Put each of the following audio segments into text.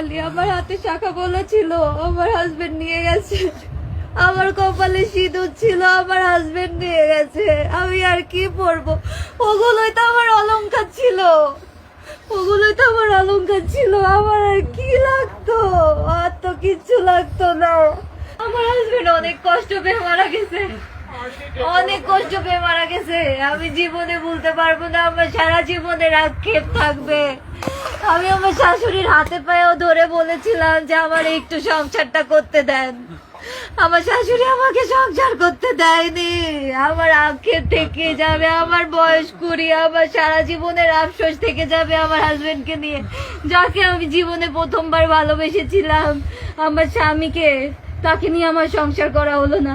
খালি আমার হাতে শাখা বলা ছিল, আমার হাজবেন্ড নিয়ে গেছে। আমার কপালে সিঁদুর ছিল, আমার হাজবেন্ড নিয়ে গেছে। আমি আর কি পরবো? ওগুলোই তো আমার অলংকার ছিল। ওগুলোই তো আমার অলংকার ছিল। আমার আর কি লাগতো? আর তো কিচ্ছু লাগতো না। আমার হাজবেন্ড অনেক কষ্ট পেয়ে মারা গেছে। অনেক কষ্ট পেয়ে মারা গেছে। আমি জীবনে ভুলতে পারব না। আমার সারা জীবনের আক্ষেপ থাকবে। আমি আমার শাশুড়ির হাতে পায়েও ধরে বলেছিলাম যে আমার একটু সংসারটা করতে দেন। আমার শাশুড়ি আমাকে সংসার করতে দেয়নি। আমার আক্ষেপ থেকে যাবে, আমার বয়স কুড়ি, আমার সারা জীবনের আফসোস থেকে যাবে আমার হাজবেন্ডকে নিয়ে। যাকে আমি জীবনে প্রথমবার ভালোবেসেছিলাম, আমার স্বামীকে, তাকে নিয়ে আমার সংসার করা হলো না।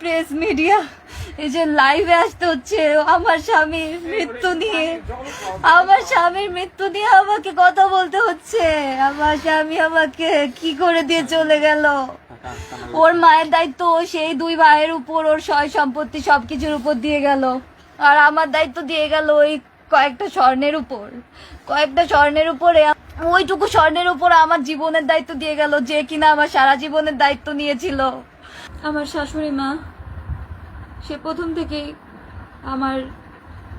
প্রেস মিডিয়া এই যে লাইভে আসতে হচ্ছে, আমার স্বামীর মৃত্যু নিয়ে। আমার স্বামীর মৃত্যু নিয়ে আমাকে কথা বলতে হচ্ছে। আমার স্বামী আমাকে কি করে দিয়ে চলে গেল? ওর মায়ের দায়িত্ব সেই দুই ভাইয়ের উপর, ওর সয় সম্পত্তি সবকিছুর উপর দিয়ে গেল। আর আমার দায়িত্ব দিয়ে গেল ওই কয়েকটা স্বর্ণের উপর। কয়েকটা স্বর্ণের উপরে ওইটুকু স্বর্ণের উপর আমার জীবনের দায়িত্ব দিয়ে গেল, যে কিনা আমার সারা জীবনের দায়িত্ব নিয়েছিল। আমার শাশুড়ি মা, সে প্রথম থেকেই আমার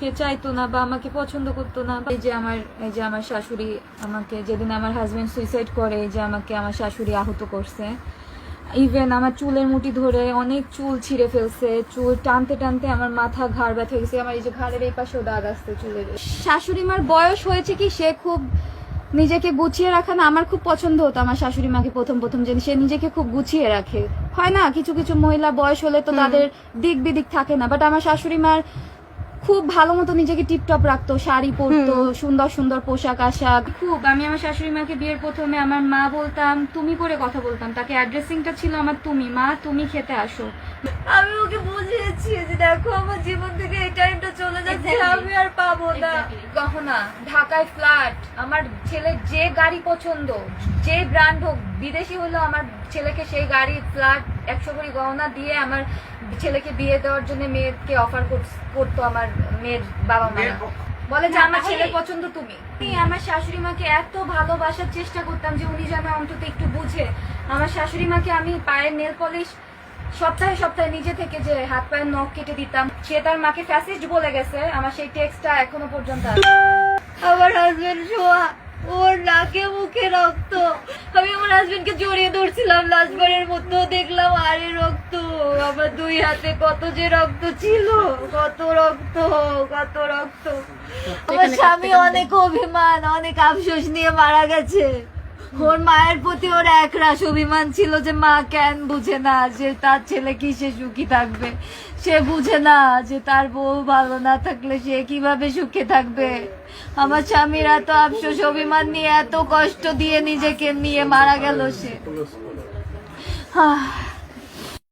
কে চাইতো না বা আমাকে পছন্দ করতো না। এই যে আমার, এই যে আমার শাশুড়ি আমাকে, যেদিন আমার হাজবেন্ড সুইসাইড করে, এই যে আমাকে আমার শাশুড়ি আহত করছে। ইভেন আমার চুলের মুঠি ধরে অনেক চুল ছিঁড়ে ফেলছে, চুল টানতে টানতে আমার মাথা ঘাড় ব্যথা গেছে আমার এই যে ঘাড়ের এই পাশেও দাগ আসছে চুলের। শাশুড়ি মার বয়স হয়েছে কি, সে খুব নিজেকে গুছিয়ে রাখা না আমার খুব পছন্দ হতো আমার শাশুড়ি মাকে প্রথম প্রথম যে সে নিজেকে খুব গুছিয়ে রাখে। হয় না কিছু কিছু মহিলা বয়স হলে তো তাদের দিক বিদিক থাকে না বাট আমার শাশুড়ি মার খুব ভালো মতো নিজেকে টিপটপ রাখতো শাড়ি পরতো সুন্দর সুন্দর পোশাক আশাক। খুব আমি আমার শাশুড়ি মাকে বিয়ের প্রথমে আমার মা বলতাম তুমি করে কথা বলতাম। তাকে অ্যাড্রেসিংটা ছিল আমার তুমি মা তুমি খেতে আসো। আমি ওকে বুঝিয়েছি যে দেখো আমার জীবন থেকে এই টাইমটা চলে যাচ্ছে। আমি আর পাবো না। গহনা ঢাকায় ফ্ল্যাট আমার ছেলের যে গাড়ি পছন্দ যে ব্র্যান্ড হোক বিদেশি হলো আমার ছেলেকে সেই গাড়ি ফ্ল্যাট একশো কোটি গহনা দিয়ে আমার ছেলেকে বিয়ে দেওয়ার জন্য মেয়েকে অফার করতো আমার মেয়ের বাবা মা বলে যে আমার ছেলের পছন্দ তুমি। আমার শাশুড়ি মাকে এত ভালোবাসার চেষ্টা করতাম যে উনি যেন অন্তত একটু বুঝে। আমার শাশুড়ি মাকে আমি পায়ের নেল পলিশ সপ্তাহে সপ্তাহে নিজে থেকে যে হাত পায়ের নখ কেটে দিতাম সে তার মাকে ফ্যাসিস্ট বলে গেছে আমার সেই টেক্সটটা এখনও পর্যন্ত আছে। আমার হাজবেন্ড শোয়া ওর নাকে মুখে রক্ত। আমি আমার হাজবেন্ডকে জড়িয়ে ধরছিলাম লাস্টবারের মতো দেখলাম আরে রক্ত আমার দুই হাতে কত যে রক্ত ছিল কত রক্ত কত রক্ত। আমার স্বামী অনেক অভিমান অনেক আফসোস নিয়ে মারা গেছে। ওর মায়ের প্রতি ওর একরাশ অভিমান ছিল যে মা কেন বুঝে না যে তার ছেলে কি সে সুখী থাকবে? সে বুঝে না যে তার বউ ভালো না থাকলে সে কীভাবে সুখে থাকবে? আমার স্বামীর এত আফসোস অভিমান নিয়ে এত কষ্ট দিয়ে নিজেকে নিয়ে মারা গেল সে। আহ